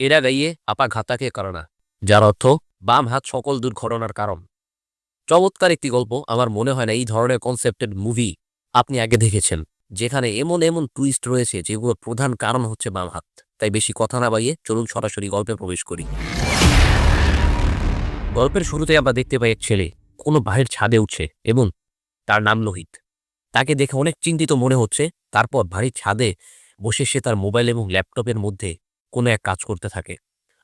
এরা গাইয়ে আপা ঘাতাকে কারণা, যার অর্থ বাম হাত সকল দুর্ঘটনার কারণ। চমৎকার একটি গল্প, আমার মনে হয় না এই ধরনের কনসেপ্টেড মুভি আপনি আগে দেখেছেন, যেখানে এমন এমন টুইস্ট রয়েছে যেগুলোর প্রধান কারণ হচ্ছে বাম হাত। তাই বেশি কথা না বাইয়ে চলুন সরাসরি গল্পে প্রবেশ করি। গল্পের শুরুতে আমরা দেখতে পাই এক ছেলে কোনো বাহির ছাদে উঠছে এবং তার নাম লোহিত। তাকে দেখে অনেক চিন্তিত মনে হচ্ছে, তারপর বাড়ির ছাদে বসে সে তার মোবাইল এবং ল্যাপটপের মধ্যে কোনো এক কাজ করতে থাকে।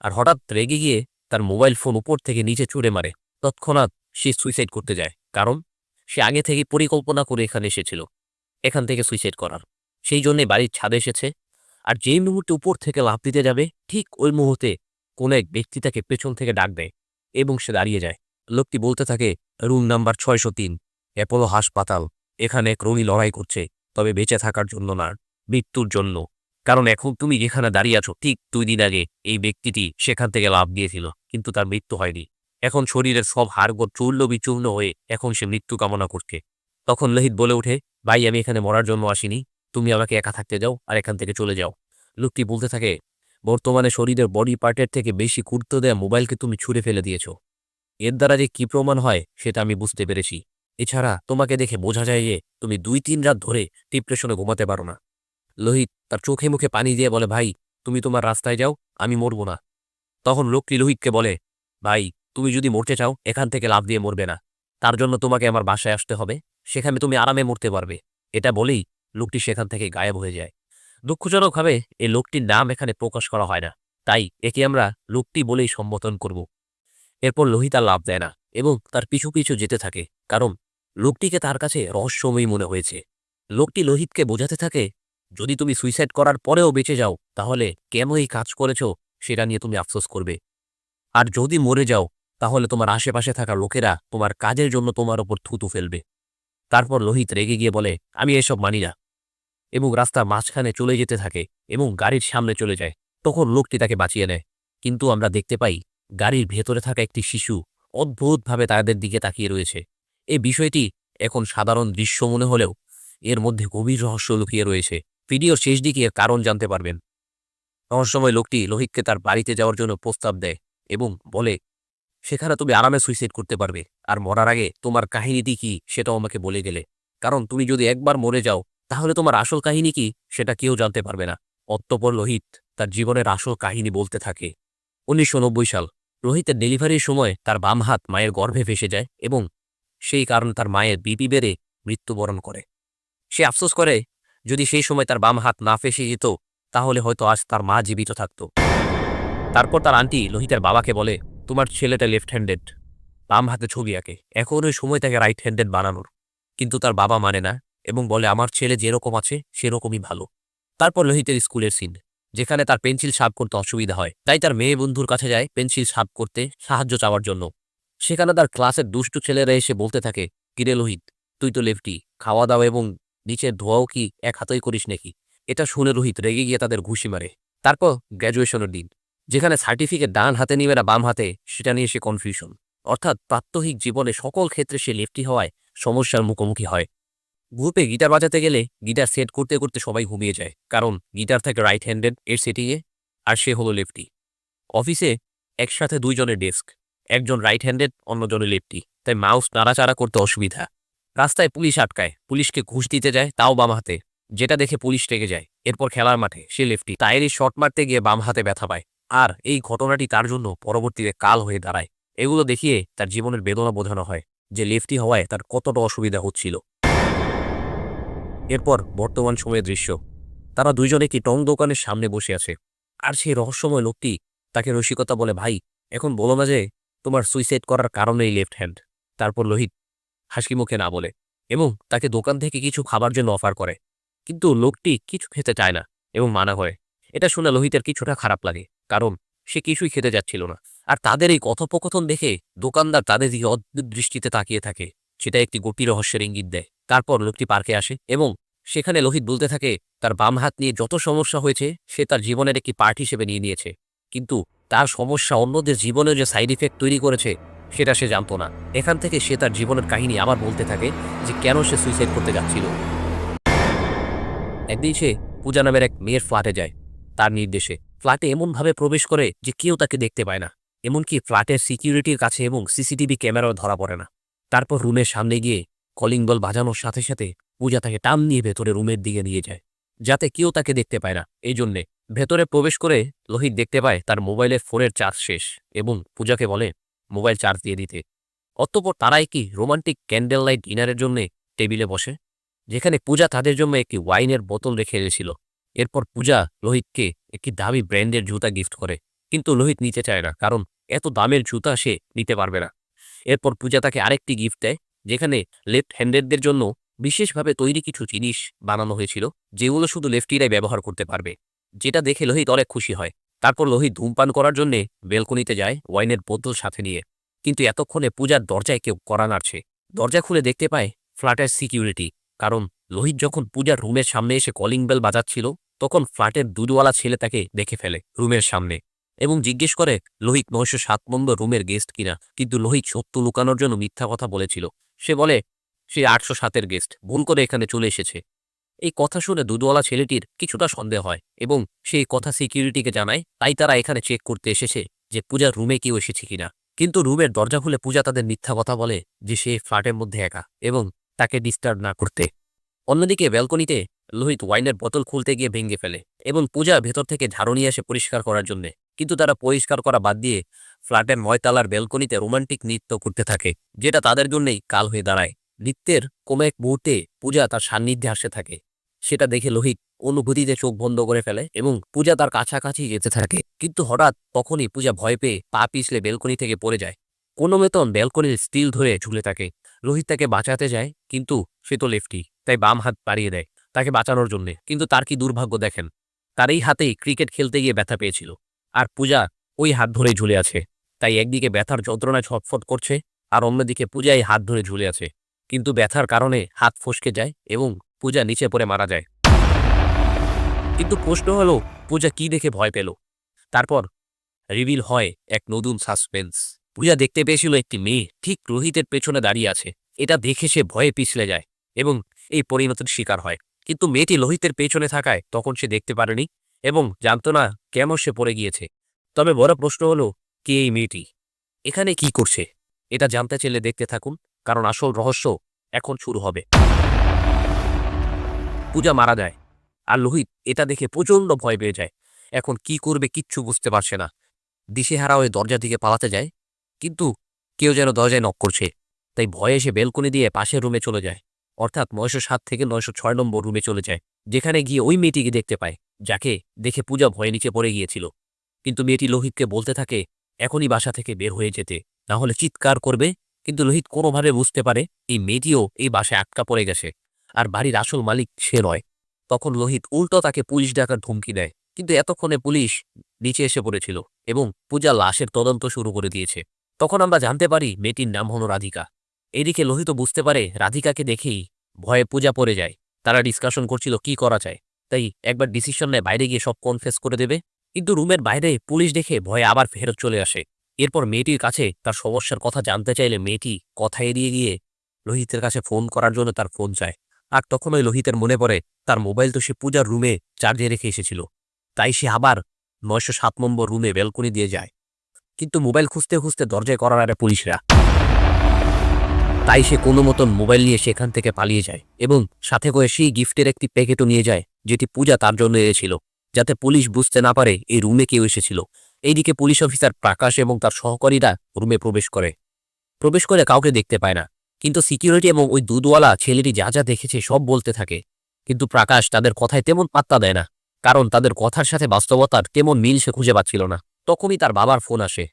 আর হঠাৎ রেগে গিয়ে তার মোবাইল ফোন উপর থেকে নিচে চুড়ে মারে। তৎক্ষণাৎ সে সুইসাইড করতে যায়। কারণ সে আগে থেকে পরিকল্পনা করে এখানে এসেছিল। এখান থেকে সুইসাইড করার। সেই জন্যে বাড়ির ছাদে এসেছে। আর যেই মুহূর্তে উপর থেকে লাফ দিতে যাবে, ঠিক ওই মুহূর্তে কোনো এক ব্যক্তি তাকে পেছন থেকে ডাক দেয় এবং সে দাঁড়িয়ে যায়। লোকটি বলতে থাকে, রুম নাম্বার ছয়শো তিন, অ্যাপোলো হাসপাতাল। এখানে এক রোগী লড়াই করছে, তবে বেঁচে থাকার জন্য না, মৃত্যুর জন্য। কারণ এখন তুমি যেখানে দাঁড়িয়ে আছো, ঠিক দুই দিন আগে এই ব্যক্তিটি সেখান থেকে লাভ দিয়েছিল, কিন্তু তার মৃত্যু হয়নি। এখন শরীরের সব হাড়গোড় চূর্ণ বিচূর্ণ হয়ে এখন সে মৃত্যু কামনা করছে। তখন লোহিত বলে ওঠে, ভাই, আমি এখানে মরার জন্য আসিনি। তুমি আমাকে একা থাকতে যাও আর এখান থেকে চলে যাও। লোকটি বলতে থাকে, বর্তমানে শরীরের বডি পার্টের থেকে বেশি গুরুত্ব দেয়া মোবাইলকে তুমি ছুঁড়ে ফেলে দিয়েছ। এর দ্বারা যে কি প্রমাণ হয়, সেটা আমি বুঝতে পেরেছি। এছাড়া তোমাকে দেখে বোঝা যায় যে তুমি দুই তিন রাত ধরে ডিপ্রেশনে ঘুমাতে পারো না। লোহিত তার চোখে মুখে পানি দিয়ে বলে, ভাই, তুমি তোমার রাস্তায় যাও, আমি মরবো না। তখন লোকটি লোহিতকে বলে, ভাই, তুমি যদি মরতে চাও, এখান থেকে লাভ দিয়ে মরবে না। তার জন্য তোমাকে আমার বাসায় আসতে হবে। সেখানে তুমি আরামে মরতে পারবে। এটা বলেই লোকটি সেখান থেকে গায়েব হয়ে যায়। দুঃখজনকভাবে এই লোকটির নাম এখানে প্রকাশ করা হয় না। তাই একে আমরা লোকটি বলেই সম্বোধন করব। এরপর লোহিত আর লাভ দেয় না এবং তার পিছু পিছু যেতে থাকে। কারণ লোকটিকে তার কাছে রহস্যময়ী মনে হয়েছে। লোকটি লোহিতকে বোঝাতে থাকে যদি তুমি সুইসাইড করার পরেও বেঁচে যাও, তাহলে কেন এই কাজ করেছ সেটা নিয়ে তুমি আফসোস করবে। আর যদি মরে যাও, তাহলে তোমার আশেপাশে থাকা লোকেরা তোমার কাজের জন্য তোমার ওপর থুতু ফেলবে। তারপর লোহিত রেগে গিয়ে বলে, আমি এসব মানি না। এবং রাস্তার মাঝখানে চলে যেতে থাকে এবং গাড়ির সামনে চলে যায়। তখন লোকটি তাকে বাঁচিয়ে নেয়। কিন্তু আমরা দেখতে পাই, গাড়ির ভেতরে থাকা একটি শিশু অদ্ভুতভাবে তাদের দিকে তাকিয়ে রয়েছে। এই বিষয়টি এখন সাধারণ দৃশ্য মনে হলেও এর মধ্যে গভীর রহস্য লুকিয়ে রয়েছে। ভিডিওর শেষ দিকে এর কারণ জানতে পারবেন। রহস্যময় লোকটি লোহিতকে তার বাড়িতে যাওয়ার জন্য প্রস্তাব দেয় এবং বলে, সেখানে তুমি আরামে সুইসাইড করতে পারবে। আর মরার আগে তোমার কাহিনীটি কি সেটাও আমাকে বলে গেলে। কারণ তুমি যদি একবার মরে যাও, তাহলে তোমার আসল কাহিনী কি সেটা কেউ জানতে পারবে না। অত্যপর লোহিত তার জীবনের আসল কাহিনী বলতে থাকে। উনিশশো নব্বই সাল রোহিতের ডেলিভারির সময় তার বাম হাত মায়ের গর্ভে ভেসে যায় এবং সেই কারণে তার মায়ের বিপি বেড়ে মৃত্যুবরণ করে। সে আফসোস করে যদি সেই সময় তার বাম হাত না ফেসে যেত, তাহলে হয়তো আজ তার মা জীবিত থাকত। তারপর তার আন্টি লোহিতের বাবাকে বলে, তোমার ছেলেটা লেফট হ্যান্ডেড বাম হাতে ছবি আঁকে। এখন ওই সময় তাকে রাইট হ্যান্ডেড বানানোর। কিন্তু তার বাবা মানে না, এবং বলে, আমার ছেলে যেরকম আছে, সেরকমই ভালো। তারপর লোহিতের স্কুলের সিন যেখানে তার পেন্সিল সাপ করতে অসুবিধা হয়। তাই তার মেয়ে বন্ধুর কাছে যায় পেন্সিল সাপ করতে সাহায্য চাওয়ার জন্য। সেখানে তার ক্লাসের দুষ্টু ছেলেরা এসে বলতে থাকে, কিরে লোহিত, তুই তো লেফটি খাওয়া দাওয়া এবং নিচের ধোয়াও কি এক হাতেই করিস নাকি? এটা শুনে রোহিত রেগে গিয়ে তাদের ঘুষি মারে। তারপর গ্র্যাজুয়েশনের দিন, যেখানে সার্টিফিকেট ডান হাতে নিবে না বাম হাতে, সেটা নিয়ে সে কনফিউশন অর্থাৎ প্রাত্যহিক জীবনে সকল ক্ষেত্রে সে লেফটি হওয়ায় সমস্যার মুখোমুখি হয়। গ্রুপে গিটার বাজাতে গেলে গিটার সেট করতে করতে সবাই ঘুমিয়ে যায়, কারণ গিটার থাকে রাইট হ্যান্ডেড এর সেটিংয়ে আর সে হলো লেফটি অফিসে একসাথে দুইজনের ডেস্ক, একজন রাইট হ্যান্ডেড অন্যজনের লেফটি তাই মাউস নাড়াচাড়া করতে অসুবিধা। রাস্তায় পুলিশ আটকায়। পুলিশকে ঘুষ দিতে যায়, তাও বাম হাতে। যেটা দেখে পুলিশ রেগে যায়। এরপর খেলার মাঠে সে লেফটি টায়ারি শট মারতে গিয়ে বাম হাতে ব্যথা পায়। আর এই ঘটনাটি তার জন্য পরবর্তীতে কাল হয়ে দাঁড়ায়। এগুলো দেখিয়ে তার জীবনের বেদনা বোঝানো হয় যে লেফটি হওয়ায় তার কতটা অসুবিধা হচ্ছিল। এরপর বর্তমান সময়ের দৃশ্য। তারা দুইজনে একটি টং দোকানের সামনে বসে আছে। আর সেই রহস্যময় লোকটি তাকে রসিকতা বলে, ভাই, এখন বলো না যে তোমার সুইসাইড করার কারণেই লেফট হ্যান্ড তারপর লোহিত হাসি মুখে না বলে এবং তাকে দোকান থেকে কিছু খাবার জন্য অফার করে। কিন্তু লোকটি কিছু খেতে চায় না এবং মানা হয়। এটা শুনে লোহিতের কিছুটা খারাপ লাগে, কারণ সে কিছুই খেতে যাচ্ছিল না। আর তাদের এই কথোপকথন দেখে দোকানদার তাদের দিকে অদ্ভুত দৃষ্টিতে তাকিয়ে থাকে। সেটা একটি গোপী রহস্যের ইঙ্গিত দেয়। তারপর লোকটি পার্কে আসে এবং সেখানে লোহিত বলতে থাকে, তার বাম হাত নিয়ে যত সমস্যা হয়েছে, সে তার জীবনের একটি পার্ট হিসেবে নিয়ে নিয়েছে। কিন্তু তার সমস্যা অন্যদের জীবনে যে সাইড ইফেক্ট তৈরি করেছে সেটা সে জানতো না। এখান থেকে সে তার জীবনের কাহিনী আবার বলতে থাকে যে কেন সে সুইসাইড করতে যাচ্ছিল। একদিন সে পূজা নামের এক মেয়ের ফ্ল্যাটে যায়। তার নির্দেশে ফ্ল্যাটে এমনভাবে প্রবেশ করে যে কেউ তাকে দেখতে পায় না। এমনকি ফ্ল্যাটের সিকিউরিটির কাছে এবং সিসিটিভি ক্যামেরাও ধরা পড়ে না। তারপর রুমের সামনে গিয়ে কলিং বল বাজানোর সাথে সাথে পূজা তাকে টান নিয়ে ভেতরে রুমের দিকে নিয়ে যায়, যাতে কেউ তাকে দেখতে পায় না। এই জন্যে ভেতরে প্রবেশ করে লোহিত দেখতে পায় তার মোবাইলের ফোনের চার্জ শেষ এবং পূজাকে বলে মোবাইল চার্জ দিয়ে দিতে। অতঃপর তারা একটি রোমান্টিক ক্যান্ডেল লাইট ডিনারের জন্য টেবিলে বসে? যেখানে পূজা তাদের জন্য একটি ওয়াইনের বোতল রেখে এসেছিল। এরপর পূজা লোহিতকে একটি দামি ব্র্যান্ডের জুতা গিফট করে। কিন্তু লোহিত নিতে চায় না, কারণ এত দামের জুতা সে নিতে পারবে না। এরপর পূজা তাকে আরেকটি গিফট দেয়, যেখানে লেফট হ্যান্ডেডদের জন্য বিশেষভাবে তৈরি কিছু জিনিস বানানো হয়েছিল, যেগুলো শুধু লেফটিরাই ব্যবহার করতে পারবে। যেটা দেখে লোহিত অনেক খুশি হয়। তারপর লোহিত ধূমপান করার জন্য বেলকনিতে যায় ওয়াইনের বোতল সাথে নিয়ে। কিন্তু এতক্ষণে পূজার দরজায় কেউ করা নাড়ছে। দরজা খুলে দেখতে পায় ফ্ল্যাটের সিকিউরিটি। কারণ লোহিত যখন পূজার রুমের সামনে এসে কলিং বেল বাজাচ্ছিল, তখন ফ্ল্যাটের দুধওয়ালা ছেলে তাকে দেখে ফেলে রুমের সামনে এবং জিজ্ঞেস করে, লোহিত নয়শো সাত নম্বর রুমের গেস্ট কিনা কিন্তু লোহিত সত্য লুকানোর জন্য মিথ্যা কথা বলেছিল। সে বলে, সে আটশো সাতের গেস্ট। ভুল করে এখানে চলে এসেছে। এই কথা শুনে দুধওয়ালা ছেলেটির কিছুটা সন্দেহ হয় এবং সেই কথা সিকিউরিটিকে জানায়, তাই তারা এখানে চেক করতে এসেছে যে পূজার রুমে কেউ এসেছে কিনা। কিন্তু রুমের দরজা খুলে পূজা তাদের মিথ্যা কথা বলে যে সে ফ্ল্যাটের মধ্যে একা এবং তাকে ডিস্টার্ব না করতে। অন্যদিকে ব্যালকনিতে লোহিত ওয়াইনের বোতল খুলতে গিয়ে ভেঙে ফেলে এবং পূজা ভেতর থেকে ঝাড়ু নিয়ে আসে পরিষ্কার করার জন্য। কিন্তু তারা পরিষ্কার করা বাদ দিয়ে ফ্ল্যাটের নয়তলার ব্যালকনিতে রোমান্টিক নৃত্য করতে থাকে, যেটা তাদের জন্যই কাল হয়ে দাঁড়ায়। নৃত্যের কোনো এক মুহূর্তে পূজা তার সান্নিধ্যে আসতে থাকে। সেটা দেখে লোহিত অনুভূতিতে চোখ বন্ধ করে ফেলে এবং পূজা তার কাছাকাছি যেতে থাকে। কিন্তু হঠাৎ তখনই পূজা ভয় পেয়ে পা পিছলে বেলকনি থেকে পড়ে যায়। কোনো মতন ব্যালকনির স্টিল ধরে ঝুলে থাকে। লোহিত তাকে বাঁচাতে যায়, কিন্তু সে তো লেফটি, তাই বাম হাত বাড়িয়ে দেয় তাকে বাঁচানোর জন্যে। কিন্তু তার কি দুর্ভাগ্য দেখেন? তার এই হাতেই ক্রিকেট খেলতে গিয়ে ব্যথা পেয়েছিল। আর পূজা ওই হাত ধরে ঝুলে আছে। তাই একদিকে ব্যথার যন্ত্রণায় ছটফট করছে, আর অন্যদিকে পূজা এই হাত ধরে ঝুলে আছে। কিন্তু ব্যথার কারণে হাত ফসকে যায় এবং পূজা নিচে পড়ে মারা যায়। কিন্তু প্রশ্ন হলো, পূজা কি দেখে ভয় পেল? তারপর, রিভিল হয় এক নতুন সাসপেন্স। পূজা দেখতে পেয়েছিল একটি মেয়ে, ঠিক রোহিতের পেছনে দাঁড়িয়ে আছে। এটা দেখে সে ভয়ে পিছলে যায় এবং এই পরিণতির শিকার হয়। কিন্তু মেয়েটি লোহিতের পেছনে থাকায় তখন সে দেখতে পারেনি এবং জানত না কেন সে পড়ে গিয়েছে। তবে বড় প্রশ্ন হলো, কে এই মেয়েটি? এখানে কি করছে? এটা জানতে চাইলে দেখতে থাকুন, কারণ আসল রহস্য এখন শুরু হবে। পূজা মারা যায়। আর লোহিত এটা দেখে প্রচণ্ড ভয় পেয়ে যায়। এখন কি করবে কিচ্ছু বুঝতে পারছে না। দিশেহারা হয়ে দরজা দিকে পালাতে যায়, কিন্তু কেউ যেন দরজায় নক করছে। তাই ভয়ে এসে বেলকনি দিয়ে পাশের রুমে চলে যায়। অর্থাৎ নয়শো সাত থেকে নয়শো ছয় নম্বর রুমে চলে যায়, যেখানে গিয়ে ওই মেয়েটিকে দেখতে পায়, যাকে দেখে পূজা ভয়ে নিচে পড়ে গিয়েছিল। কিন্তু মেয়েটি লোহিতকে বলতে থাকে, এখনই বাসা থেকে বের হয়ে যেতে। না হলে চিৎকার করবে, কিন্তু লোহিত কোনোভাবে বুঝতে পারে, এই মেয়েটিও এই বাসায় আটকা পড়ে গেছে। আর বাড়ির আসল মালিক সে নয়। তখন লোহিত উল্টো তাকে পুলিশ ডাকার ধমকি দেয়, কিন্তু এতক্ষণে পুলিশ নিচে এসে পড়েছিল এবং পূজা লাশের তদন্ত শুরু করে দিয়েছে। তখন আমরা জানতে পারি মেয়েটির নাম হল রাধিকা। এদিকে লোহিত বুঝতে পারে রাধিকাকে দেখেই ভয়ে পূজা পড়ে যায়। তারা ডিসকাশন করছিল কি করা যায়। তাই একবার ডিসিশন নেয় বাইরে গিয়ে সব কনফেস করে দেবে। কিন্তু রুমের বাইরে পুলিশ দেখে ভয়ে আবার ফেরত চলে আসে। এরপর মেয়েটির কাছে তার সমস্যার কথা জানতে চাইলে মেয়েটি কথা এড়িয়ে গিয়ে লোহিতের কাছে ফোন করার জন্য তার ফোন চায়। আর তখনই লোহিতের মনে পড়ে, তার মোবাইল তো সে পূজার রুমে চার্জে রেখে এসেছিল। তাই সে আবার নয়শো সাত নম্বর রুমে ব্যালকনি দিয়ে যায়। কিন্তু মোবাইল খুঁজতে খুঁজতে দরজায় করার আরে পুলিশরা। তাই সে কোনো মতন মোবাইল নিয়ে সেখান থেকে পালিয়ে যায় এবং সাথে করে সেই গিফটের একটি প্যাকেটও নিয়ে যায়, যেটি পূজা তার জন্য এনেছিল, যাতে পুলিশ বুঝতে না পারে এই রুমে কেউ এসেছিল। এইদিকে পুলিশ অফিসার প্রকাশ এবং তার সহকারীরা রুমে প্রবেশ করে। প্রবেশ করে কাউকে দেখতে পায় না। কিন্তু সিকিউরিটি এবং ওই দুধওয়ালা ছেলেটি যা যা দেখেছে সব বলতে থাকে। কিন্তু প্রকাশ তাদের কথায় তেমন পাত্তা দেয় না, কারণ তাদের কথার সাথে বাস্তবতার তেমন মিল সে খুঁজে পাচ্ছিল না। তখনই তার বাবার ফোন আসে,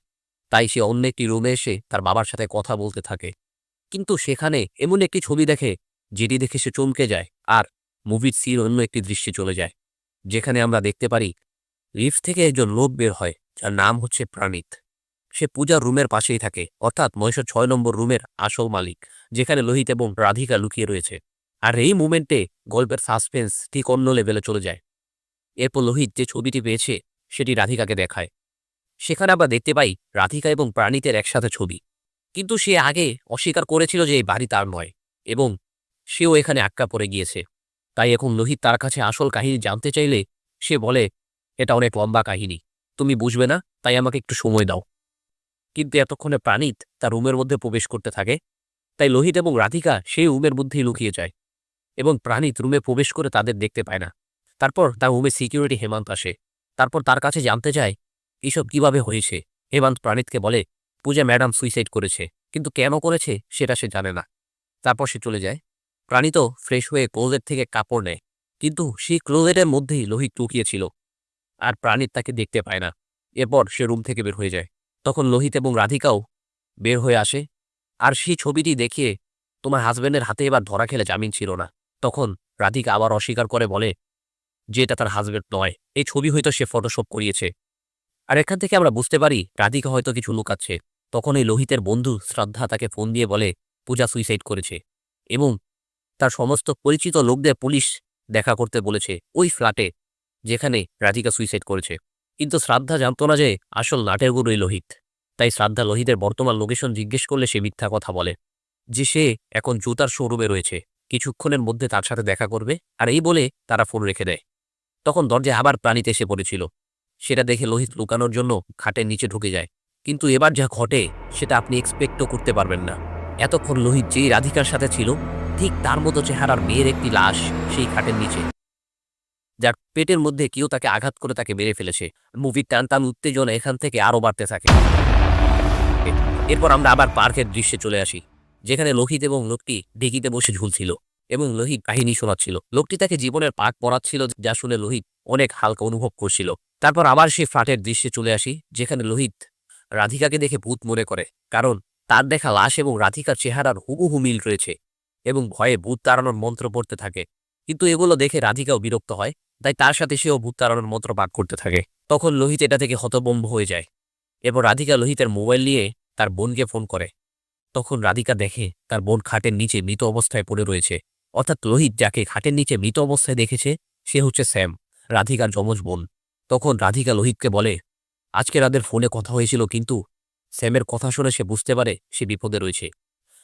তাই সে অন্য একটি রুমে এসে তার বাবার সাথে কথা বলতে থাকে। কিন্তু সেখানে এমন একটি ছবি দেখে, যেটি দেখে সে চমকে যায় আর মুভির সির অন্য একটি দৃশ্যে চলে যায়, যেখানে আমরা দেখতে পারি, লিফট থেকে একজন লোক বের হয়, যার নাম হচ্ছে প্রাণিত। সে পূজার রুমের পাশেই থাকে, অর্থাৎ নয়শো ছয় নম্বর রুমের আসল মালিক, যেখানে লোহিত এবং রাধিকা লুকিয়ে রয়েছে। আর এই মুমেন্টে গল্পের সাসপেন্স ঠিক অন্য লেভেলে চলে যায়। এরপর লোহিত যে ছবিটি পেয়েছে, সেটি রাধিকাকে দেখায়। সেখানে আমরা দেখতে পাই রাধিকা এবং প্রাণীতের একসাথে ছবি। কিন্তু সে আগে অস্বীকার করেছিল যে এই বাড়ি তার নয়, এবং সেও এখানে আটকা পড়ে গিয়েছে। তাই এখন লোহিত তার কাছে আসল কাহিনী জানতে চাইলে সে বলে, এটা অনেক লম্বা কাহিনী। তুমি বুঝবে না, তাই আমাকে একটু সময় দাও। কিন্তু এতক্ষণে প্রাণিত তার রুমের মধ্যে প্রবেশ করতে থাকে। তাই লোহিত এবং রাধিকা সেই রুমের মধ্যেই লুকিয়ে যায় এবং প্রাণিত রুমে প্রবেশ করে তাদের দেখতে পায় না। তারপর তার রুমে সিকিউরিটি হেমন্ত আসে। তারপর তার কাছে জানতে চায়, এসব কীভাবে হয়েছে? হেমন্ত প্রাণিতকে বলে, পূজা ম্যাডাম সুইসাইড করেছে, কিন্তু কেন করেছে সেটা সে জানে না। তারপর সে চলে যায়। প্রাণিত ফ্রেশ হয়ে ক্লোজেট থেকে কাপড় নেয়, কিন্তু সেই ক্লোজেটের মধ্যেই লোহিত লুকিয়েছিল আর প্রাণিত তাকে দেখতে পায় না। এরপর সে রুম থেকে বের হয়ে যায়। তখন লোহিত এবং রাধিকাও বের হয়ে আসে, আর সেই ছবিটি দেখিয়ে তোমার হাজব্যান্ডের হাতে এবার ধরা খেলে জামিন ছিল না। তখন রাধিকা আবার অস্বীকার করে বলে, যে এটা তার হাজব্যান্ড নয়, এই ছবি হয়তো সে ফটোশপ করিয়েছে। আর এখান থেকে আমরা বুঝতে পারি রাধিকা হয়তো কিছু লুকাচ্ছে। তখন এই লোহিতের বন্ধু শ্রদ্ধা তাকে ফোন দিয়ে বলে, পূজা সুইসাইড করেছে। এবং তার সমস্ত পরিচিত লোকদের পুলিশ দেখা করতে বলেছে ওই ফ্ল্যাটে, যেখানে রাধিকা সুইসাইড করেছে। কিন্তু শ্রাদ্ধা জানতো না যে আসল নাটের গুরুই লোহিত। তাই শ্রাদ্ধা লোহিতের বর্তমান লোকেশন জিজ্ঞেস করলে সে মিথ্যা কথা বলে, যে সে এখন জুতার শোরুমে রয়েছে, কিছুক্ষণের মধ্যে তার সাথে দেখা করবে, আর এই বলে তারা ফোন রেখে দেয়। তখন দরজায় আবার প্রাণীতে এসে পড়েছিল। সেটা দেখে লোহিত লুকানোর জন্য খাটের নিচে ঢুকে যায়। কিন্তু এবার যা ঘটে, সেটা আপনি এক্সপেক্টও করতে পারবেন না। এতক্ষণ লোহিত যেই রাধিকার সাথে ছিল, ঠিক তার মতো চেহারার মেয়ের একটি লাশ সেই খাটের নিচে। যার পেটের মধ্যে কেউ তাকে আঘাত করে তাকে মেরে ফেলেছে। মুভির টান টান উত্তেজনা এখান থেকে আরও বাড়তে থাকে। এরপর আমরা আবার পার্কের দৃশ্যে চলে আসি, যেখানে লোহিত এবং লোকটি ডিকিতে বসে ঝুলছিল এবং লোহিত কাহিনী শোনাচ্ছিল। লোকটি তাকে জীবনের পাক পড়াচ্ছিল যা শুনে লোহিত অনেক হালকা অনুভব করছিল। তারপর আবার সেই ফ্ল্যাটের দৃশ্যে চলে আসি, যেখানে লোহিত রাধিকাকে দেখে ভূত মনে করে, কারণ তার দেখা লাশ এবং রাধিকার চেহারার হুবহু মিল রয়েছে এবং ভয়ে ভূত তাড়ানোর মন্ত্র পড়তে থাকে। কিন্তু এগুলো দেখে রাধিকাও বিরক্ত হয় তাই তার সাথে সেও ভূত তাড়ানোর মন্ত্র পাক করতে থাকে। তখন লোহিত এটা থেকে হতবম্ব হয়ে যায়। এরপর রাধিকা লোহিতের মোবাইল নিয়ে তার বোনকে ফোন করে। তখন রাধিকা দেখে তার বোন খাটের নিচে মৃত অবস্থায় পড়ে রয়েছে। অর্থাৎ লোহিত যাকে খাটের নিচে মৃত অবস্থায় দেখেছে, সে হচ্ছে স্যাম, রাধিকার যমজ বোন। তখন রাধিকা লোহিতকে বলে আজকে রাদের ফোনে কথা হয়েছিল, কিন্তু স্যামের কথা শুনে সে বুঝতে পারে সে বিপদে রয়েছে।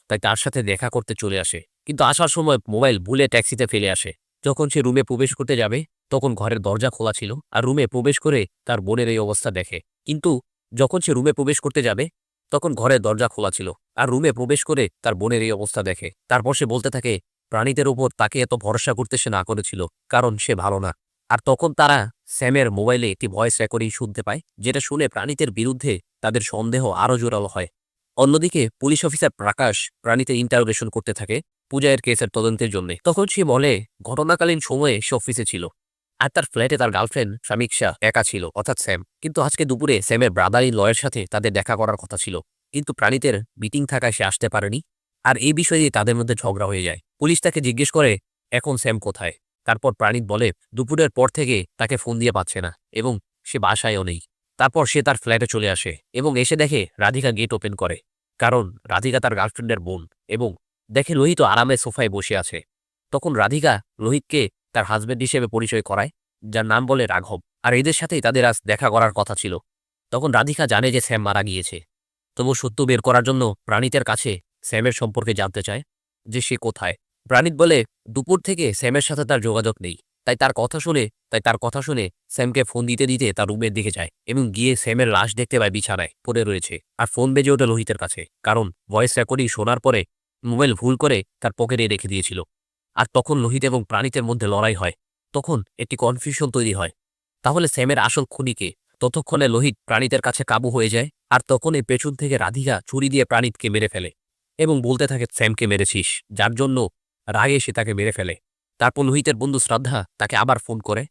তাই তার সাথে দেখা করতে চলে আসে। কিন্তু আসার সময় মোবাইল ভুলে ট্যাক্সিতে ফেলে আসে। যখন সে রুমে প্রবেশ করতে যাবে তখন ঘরের দরজা খোলা ছিল আর রুমে প্রবেশ করে তার বোনের এই অবস্থা দেখে। কিন্তু যখন সে রুমে প্রবেশ করতে যাবে, তখন ঘরের দরজা খোলা ছিল আর রুমে প্রবেশ করে তার বোনের এই অবস্থা দেখে। তারপর সে বলতে থাকে, প্রাণীদের ওপর তাকে এত ভরসা করতে সে না করেছিল, কারণ সে ভালো না। আর তখন তারা স্যামের মোবাইলে একটি ভয়েস রেকর্ডিং শুনতে পায়, যেটা শুনে প্রাণীদের বিরুদ্ধে তাদের সন্দেহ আরও জোরালো হয়। অন্যদিকে পুলিশ অফিসার প্রকাশ প্রাণীতে ইন্টারোগেশন করতে থাকে, পূজায়ের কেসের তদন্তের জন্য। তখন সে বলে, ঘটনাকালীন সময়ে সে অফিসে ছিল। আর তার ফ্ল্যাটে তার গার্লফ্রেন্ড সমীক্ষা একা ছিল, অর্থাৎ স্যাম। কিন্তু আজকে দুপুরে স্যামের ব্রাদারি লয়ের সাথে তাদের দেখা করার কথা ছিল। কিন্তু প্রাণীদের মিটিং থাকায় সে আসতে পারেনি। আর এই বিষয়ে তাদের মধ্যে ঝগড়া হয়ে যায়। পুলিশ তাকে জিজ্ঞেস করে, এখন স্যাম কোথায়? তারপর প্রাণীত বলে, দুপুরের পর থেকে তাকে ফোন দিয়ে পাচ্ছে না এবং সে বাসায়ও নেই। তারপর সে তার ফ্ল্যাটে চলে আসে এবং এসে দেখে রাধিকা গেট ওপেন করে। কারণ রাধিকা তার গার্লফ্রেন্ডের বোন এবং দেখে লোহিত আরামে সোফায় বসে আছে। তখন রাধিকা লোহিতকে তার হাজব্যান্ড হিসেবে পরিচয় করায়, যার নাম বলে রাঘব। আর এদের সাথেই তাদের আজ দেখা করার কথা ছিল। তখন রাধিকা জানে যে স্যাম মারা গিয়েছে। তবু সত্য বের করার জন্য প্রাণীতের কাছে স্যামের সম্পর্কে জানতে চায় যে সে কোথায়। প্রাণীত বলে, দুপুর থেকে স্যামের সাথে তার যোগাযোগ নেই। তাই তার কথা শুনে, তাই তার কথা শুনে স্যামকে ফোন দিতে দিতে তার রুমের দিকে যায় এবং গিয়ে স্যামের লাশ দেখতে পায় বিছানায় পড়ে রয়েছে। আর ফোন বেজে ওঠে লোহিতের কাছে, কারণ ভয়েস রেকর্ডিং শোনার পরে মোবাইল ভুল করে তার পকেটে রেখে দিয়েছিল। আর তখন লোহিত এবং প্রাণীতের মধ্যে লড়াই হয়। তখন একটি কনফিউশন তৈরি হয়। তাহলে স্যামের আসল খুনিকে ততক্ষণে লোহিত প্রাণীদের কাছে কাবু হয়ে যায়, আর তখনই পেছন থেকে রাধিকা ছুরি দিয়ে প্রাণীতকে মেরে ফেলে এবং বলতে থাকে, স্যামকে মেরেছিস। যার জন্য রাগে সে তাকে মেরে ফেলে। তারপর লোহিতের বন্ধু শ্রদ্ধা তাকে আবার ফোন করে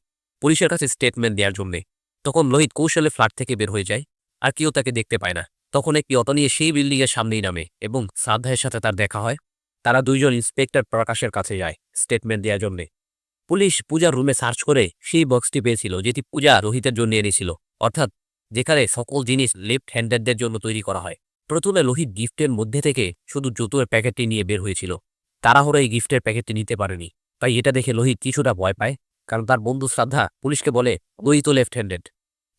পুলিশের কাছে স্টেটমেন্ট দেওয়ার জন্যে। তখন লোহিত কৌশলে ফ্ল্যাট থেকে বের হয়ে যায়, আর কেউ তাকে দেখতে পায় না। তখন একটি অটো নিয়ে সেই বিল্ডিংয়ের সামনেই নামে এবং শ্রদ্ধায়ের সাথে তার দেখা হয়। তারা দুইজন ইন্সপেক্টর প্রকাশের কাছে যায়, স্টেটমেন্ট দেওয়ার জন্যে। পুলিশ পূজার রুমে সার্চ করে সেই বক্সটি পেয়েছিল, যেটি পূজা রোহিতের জন্য এনেছিল। অর্থাৎ যেখানে সকল জিনিস লেফট হ্যান্ডারদের জন্য তৈরি করা হয়। প্রথমে লোহিত গিফটের মধ্যে থেকে শুধু জুতোর প্যাকেটটি নিয়ে বের হয়েছিল। তাড়াহুড়ো এই গিফটের প্যাকেটটি নিতে পারেনি। তাই এটা দেখে লোহিত কিছুটা ভয় পায়, কারণ তার বন্ধু শ্রদ্ধা পুলিশকে বলে ওই তো লেফট হ্যান্ডেড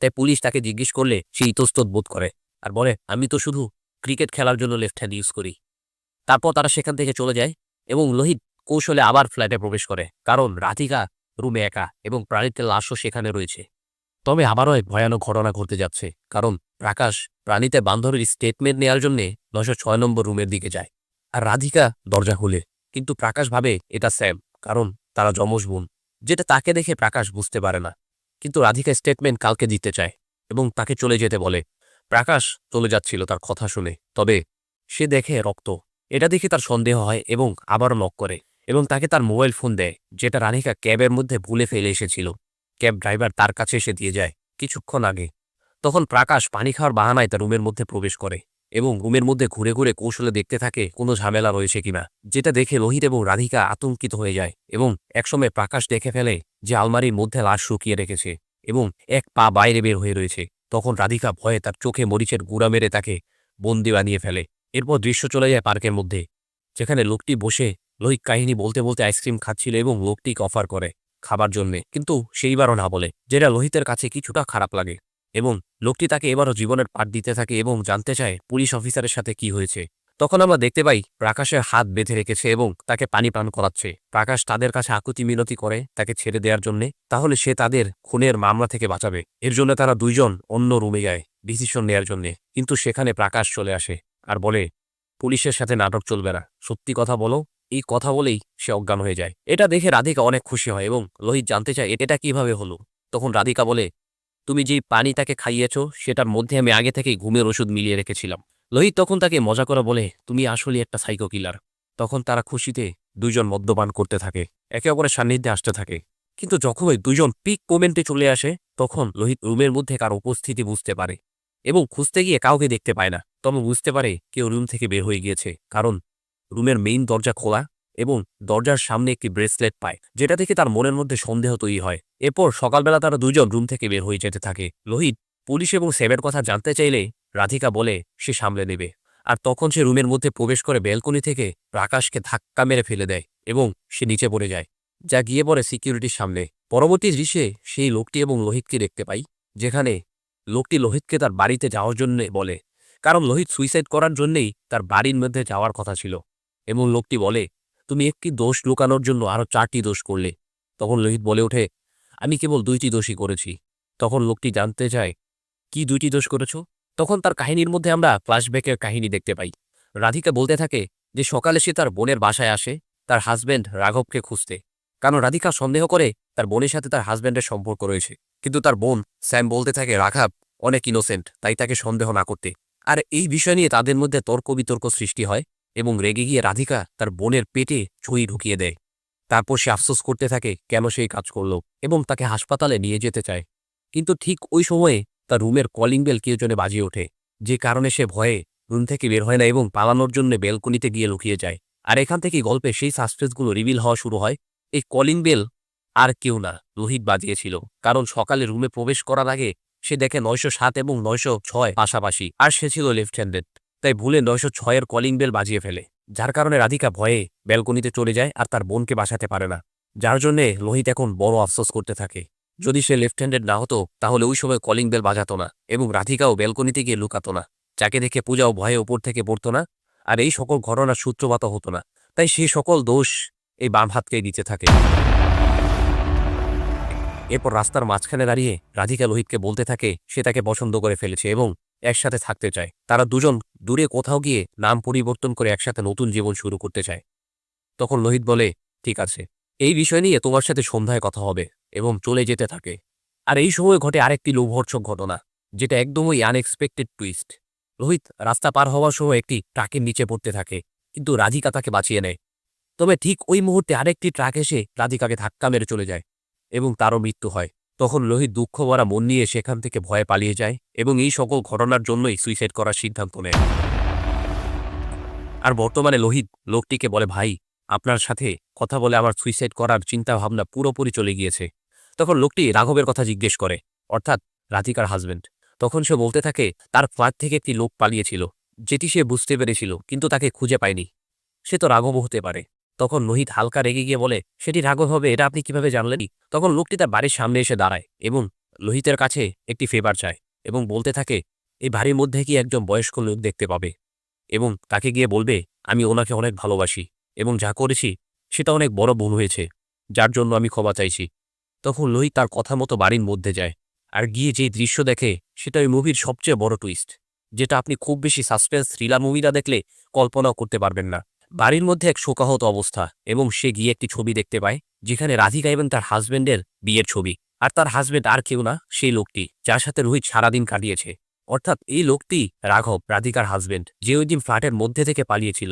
তাই পুলিশ তাকে জিজ্ঞেস করলে সে ইতস্তত বোধ করে, আর বলে, আমি তো শুধু ক্রিকেট খেলার জন্য লেফট হ্যান্ড ইউজ করি। তারপর তারা সেখান থেকে চলে যায় এবং লোহিত কৌশলে আবার ফ্ল্যাটে প্রবেশ করে, কারণ রাধিকা রুমে একা এবং প্রাণীতে লাশও সেখানে রয়েছে। তবে আবারও এক ভয়ানক ঘটনা ঘটতে যাচ্ছে, কারণ প্রাকাশ প্রাণীতে বান্ধবীর স্টেটমেন্ট নেওয়ার জন্য নশো ছয় নম্বর রুমের দিকে যায়। আর রাধিকা দরজা খুলে, কিন্তু প্রাকাশ ভাবে এটা স্যাম, কারণ তারা যমজ বোন, যেটা তাকে দেখে প্রাকাশ বুঝতে পারে না। কিন্তু রাধিকা স্টেটমেন্ট কালকে দিতে চায় এবং তাকে চলে যেতে বলে। প্রাকাশ চলে যাচ্ছিল তার কথা শুনে, তবে সে দেখে রক্ত এটা দেখে তার সন্দেহ হয় এবং আবারও নক করে এবং তাকে তার মোবাইল ফোন দেয়, যেটা রাধিকা ক্যাবের মধ্যে ভুলে ফেলে এসেছিল। ক্যাব ড্রাইভার তার কাছে এসে দিয়ে যায় কিছুক্ষণ আগে। তখন প্রাকাশ পানি খাওয়ার বাহানায় তার রুমের মধ্যে প্রবেশ করে এবং রুমের মধ্যে ঘুরে ঘুরে কৌশলে দেখতে থাকে কোনো ঝামেলা রয়েছে কিনা, যেটা দেখে লোহিত এবং রাধিকা আতঙ্কিত হয়ে যায় এবং একসময় প্রাকাশ দেখে ফেলে যে আলমারির মধ্যে লাশ শুকিয়ে রেখেছে এবং এক পা বাইরে বের হয়ে রয়েছে। তখন রাধিকা ভয়ে তার চোখে মরিচের গুঁড়া মেরে তাকে বন্দি বানিয়ে ফেলে। এরপর দৃশ্য চলে যায় পার্কের মধ্যে, যেখানে লোকটি বসে লোহিত কাহিনী বলতে বলতে আইসক্রিম খাচ্ছিল এবং লোকটিকে অফার করে খাবার জন্যে। কিন্তু সেইবারও না বলে, যেটা লোহিতের কাছে কিছুটা খারাপ লাগে এবং লোকটি তাকে এবারও জীবনের পাঠ দিতে থাকে এবং জানতে চায় পুলিশ অফিসারের সাথে কি হয়েছে। তখন আমরা দেখতে পাই প্রাকাশের হাত বেঁধে রেখেছে এবং তাকে পানি পান করাচ্ছে। প্রাকাশ তাদের কাছে আকুতি মিনতি করে তাকে ছেড়ে দেওয়ার জন্যে, তাহলে সে তাদের খুনের মামলা থেকে বাঁচাবে। এর জন্য তারা দুইজন অন্য রুমে যায় ডিসিশন নেয়ার জন্যে। কিন্তু সেখানে প্রাকাশ চলে আসে। আর বলে, পুলিশের সাথে নাটক চলবে না। সত্যি কথা বলো, এই কথা বলেই সে অজ্ঞান হয়ে যায়। এটা দেখে রাধিকা অনেক খুশি হয় এবং লোহিত জানতে চায়, এটা কীভাবে হলো? তখন রাধিকা বলে, তুমি যেই পানি তাকে খাইয়েছ, সেটার মধ্যে আমি আগে থেকেই ঘুমের ওষুধ মিলিয়ে রেখেছিলাম। লোহিত তখন তাকে মজা করে বলে, তুমি আসলে একটা সাইকো কিলার তখন তারা খুশিতে দুইজন মদ্যপান করতে থাকে, একে অপরের সান্নিধ্যে আসতে থাকে। কিন্তু যখন ওই দুইজন পিক মোমেন্টে চলে আসে, তখন লোহিত রুমের মধ্যে কার উপস্থিতি বুঝতে পারে এবং খুঁজতে গিয়ে কাউকে দেখতে পায় না। তবে বুঝতে পারে কেউ রুম থেকে বের হয়ে গিয়েছে, কারণ রুমের মেইন দরজা খোলা এবং দরজার সামনে একটি ব্রেসলেট পায়, যেটা থেকে তার মনের মধ্যে সন্দেহ তৈরি হয়। এরপর সকালবেলা তারা দুজন রুম থেকে বের হয়ে যেতে থাকে। লোহিত পুলিশ এবং সেবের কথা জানতে চাইলে রাধিকা বলে সে সামলে নেবে, আর তখন সে রুমের মধ্যে প্রবেশ করে ব্যালকনি থেকে প্রাকাশকে ধাক্কা মেরে ফেলে দেয় এবং সে নিচে পড়ে যায়, যা গিয়ে পড়ে সিকিউরিটির সামনে। পরবর্তী দৃশ্যে সেই লোকটি এবং লোহিতকে দেখতে পাই, যেখানে লোকটি লোহিতকে তার বাড়িতে যাওয়ার জন্য বলে কারণ লোহিত সুইসাইড করার জন্যেই তার বাড়ির মধ্যে যাওয়ার কথা ছিল। এবং লোকটি বলে, তুমি একটি দোষ লুকানোর জন্য আরও চারটি দোষ করলে। তখন লোহিত বলে ওঠে, আমি কেবল দুইটি দোষই করেছি। তখন লোকটি জানতে চায়, কি দুইটি দোষ করেছ? তখন তার কাহিনীর মধ্যে আমরা ফ্ল্যাশব্যাকের কাহিনী দেখতে পাই। রাধিকা বলতে থাকে যে, সকালে সে তার বোনের বাসায় আসে, তার হাজব্যান্ড রাঘবকে খুঁজতে। কারণ রাধিকা সন্দেহ করে তার বোনের সাথে তার হাজব্যান্ডের সম্পর্ক রয়েছে। কিন্তু তার বোন স্যাম বলতে থাকে, রাঘব অনেক ইনোসেন্ট তাই তাকে সন্দেহ না করতে। আর এই বিষয় নিয়ে তাদের মধ্যে তর্ক বিতর্ক সৃষ্টি হয় এবং রেগে গিয়ে রাধিকা তার বোনের পেটে ছুঁই ঢুকিয়ে দেয়। তারপর সে আফসোস করতে থাকে কেন সেই কাজ করল এবং তাকে হাসপাতালে নিয়ে যেতে চায়। কিন্তু ঠিক ওই সময়ে তার রুমের কলিং বেল কেউ জনে বাজিয়ে ওঠে, যে কারণে সে ভয়ে রুম থেকে বের হয় না এবং পালানোর জন্য বেলকনিতে গিয়ে লুকিয়ে যায়। আর এখান থেকেই গল্পে সেই সাসপেন্সগুলো রিভিল হওয়া শুরু হয়, এই কলিং বেল আর কেউ না রোহিত বাজিয়েছিল। কারণ সকালে রুমে প্রবেশ করার আগে সে দেখে নয়শো সাত এবং নয়শো ছয় পাশাপাশি, আর সে ছিল লেফট হ্যান্ডেড তাই ভুলে নয়শো ছয়ের কলিং বেল বাজিয়ে ফেলে, যার কারণে রাধিকা ভয়ে ব্যালকনিতে চলে যায় আর তার বোনকে বাঁচাতে পারে না। যার জন্যে লোহিত এখন বড় আফসোস করতে থাকে। যদি সে লেফট হ্যান্ডেড না হতো, তাহলে ওই সময় কলিং বেল বাজাতো না এবং রাধিকাও ব্যালকনিতে গিয়ে লুকাতো না। যাকে দেখে পূজাও ভয়ে ওপর থেকে পড়তো না, আর এই সকল ঘটনার সূত্রপাত হতো না। তাই সেই সকল দোষ এই বাম হাতকেই দিতে থাকে। এরপর রাস্তার মাঝখানে দাঁড়িয়ে রাধিকা লোহিতকে বলতে থাকে, সে তাকে পছন্দ করে ফেলেছে এবং একসাথে থাকতে চায়। তারা দুজন দূরে কোথাও গিয়ে নাম পরিবর্তন করে একসাথে নতুন জীবন শুরু করতে চায়। তখন লোহিত বলে, ঠিক আছে, এই বিষয় নিয়ে তোমার সাথে সন্ধ্যায় কথা হবে এবং চলে যেতে থাকে। আর এই সময় ঘটে আরেকটি লোভর্ষক ঘটনা, যেটা একদমই আনএক্সপেক্টেড টুইস্ট রোহিত রাস্তা পার হওয়ার সময় একটি ট্রাকের নিচে পড়তে থাকে, কিন্তু রাধিকা তাকে বাঁচিয়ে নেয়। তবে ঠিক ওই মুহূর্তে আরেকটি ট্রাক এসে রাধিকাকে ধাক্কা মেরে চলে যায়। এবং তারও মৃত্যু হয়। তখন লোহিত দুঃখ ভরা মন নিয়ে সেখান থেকে ভয়ে পালিয়ে যায় এবং এই সকল ঘটনার জন্যই সুইসাইড করার সিদ্ধান্ত নেয়। আর বর্তমানে লোহিত লোকটিকে বলে, ভাই, আপনার সাথে কথা বলে আমার সুইসাইড করার চিন্তা ভাবনা পুরোপুরি চলে গিয়েছে। তখন লোকটি রাঘবের কথা জিজ্ঞেস করে, অর্থাৎ রাধিকার হাজবেন্ড তখন সে বলতে থাকে, তার ফ্ল্যাট থেকে একটি লোক পালিয়েছিল, যেটি সে বুঝতে পেরেছিল, কিন্তু তাকে খুঁজে পায়নি। সে তো রাঘব হতে পারে। তখন লোহিত হালকা রেগে গিয়ে বলে, সেটি রাঘব হবে, এটা আপনি কীভাবে জানলেনই? তখন লোকটি তার বাড়ির সামনে এসে দাঁড়ায় এবং লোহিতের কাছে একটি ফেভার চায় এবং বলতে থাকে এই বাড়ির মধ্যে কি একজন বয়স্ক লোক দেখতে পাবে? এবং তাকে গিয়ে বলবে, আমি ওনাকে অনেক ভালোবাসি এবং যা করেছি, সেটা অনেক বড় ভুল হয়েছে, যার জন্য আমি ক্ষমা চাইছি। তখন লোহিত তার কথা মতো বাড়ির মধ্যে যায় আর গিয়ে যেই দৃশ্য দেখে, সেটা ওই মুভির সবচেয়ে বড় টুইস্ট যেটা আপনি খুব বেশি সাসপেন্স থ্রিলার মুভিটা দেখলে কল্পনাও করতে পারবেন না। বাড়ির মধ্যে এক শোকাহত অবস্থা এবং সে গিয়ে একটি ছবি দেখতে পায়, যেখানে রাধিকা এবং তার হাজবেন্ডের বিয়ের ছবি। আর তার হাজবেন্ড আর কেউ না, সেই লোকটি, যার সাথে রোহিত সারাদিন কাটিয়েছে। অর্থাৎ এই লোকটি রাঘব, রাধিকার হাজবেন্ড, যে ওই দিন ফ্ল্যাটের মধ্যে থেকে পালিয়েছিল,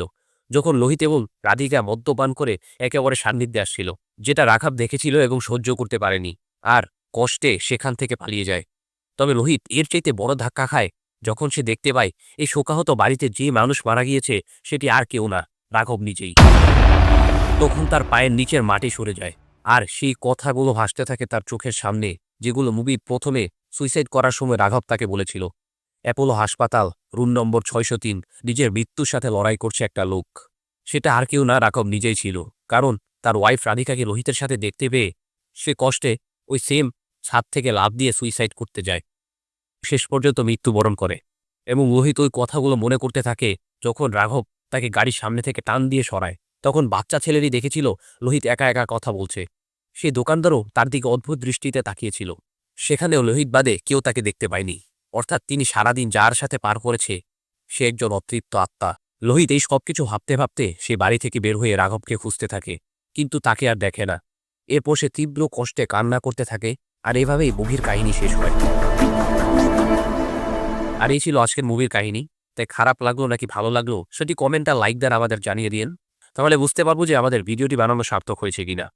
যখন লোহিত এবং রাধিকা মদ্যপান করে একেবারে সান্নিধ্যে আসছিল, যেটা রাঘব দেখেছিল এবং সহ্য করতে পারেনি, আর কষ্টে সেখান থেকে পালিয়ে যায়। তবে লোহিত এর চাইতে বড় ধাক্কা খায়, যখন সে দেখতে পায়, এই শোকাহত বাড়িতে যে মানুষ মারা গিয়েছে, সেটি আর কেউ না। রাঘব নিজেই। তখন তার পায়ের নিচের মাটি সরে যায়, আর সেই কথাগুলো ভাসতে থাকে তার চোখের সামনে, যেগুলো মুভির প্রথমে সুইসাইড করার সময় রাঘব তাকে বলেছিল। অ্যাপোলো হাসপাতাল, রুম নম্বর ছয়শো তিন, নিজের মৃত্যুর সাথে লড়াই করছে একটা লোক। সেটা আর কেউ না, রাঘব নিজেই ছিল, কারণ তার ওয়াইফ রাধিকাকে রোহিতের সাথে দেখতে পেয়ে সে কষ্টে ওই সেম ছাদ থেকে লাভ দিয়ে সুইসাইড করতে যায়। শেষ পর্যন্ত মৃত্যুবরণ করে, এবং রোহিত ওই কথাগুলো মনে করতে থাকে, যখন রাঘব তাকে গাড়ির সামনে থেকে টান দিয়ে সরায়। তখন বাচ্চা ছেলেরই দেখেছিল, লোহিত একা একা কথা বলছে। সে দোকানদারও তার দিকে অদ্ভুত দৃষ্টিতে তাকিয়েছিল। সেখানেও লোহিত বাদে কেউ তাকে দেখতে পায়নি। অর্থাৎ তিনি সারাদিন যার সাথে পার করেছে, সে একজন অতৃপ্ত আত্মা। লোহিত এই সবকিছু ভাবতে ভাবতে সে বাড়ি থেকে বের হয়ে রাঘবকে খুঁজতে থাকে, কিন্তু তাকে আর দেখে না। এরপর সে তীব্র কষ্টে কান্না করতে থাকে, আর এভাবেই মুভির কাহিনী শেষ হয়। আর এই ছিল আজকের মুভির কাহিনী। তাই খারাপ লাগল নাকি ভালো লাগল? সেটি কমেন্টটা লাইক দেন, আমাদের জানিয়ে দিন তাহলে বুঝতে পারব যে আমাদের ভিডিওটি বানানো সার্থক হয়েছে কিনা।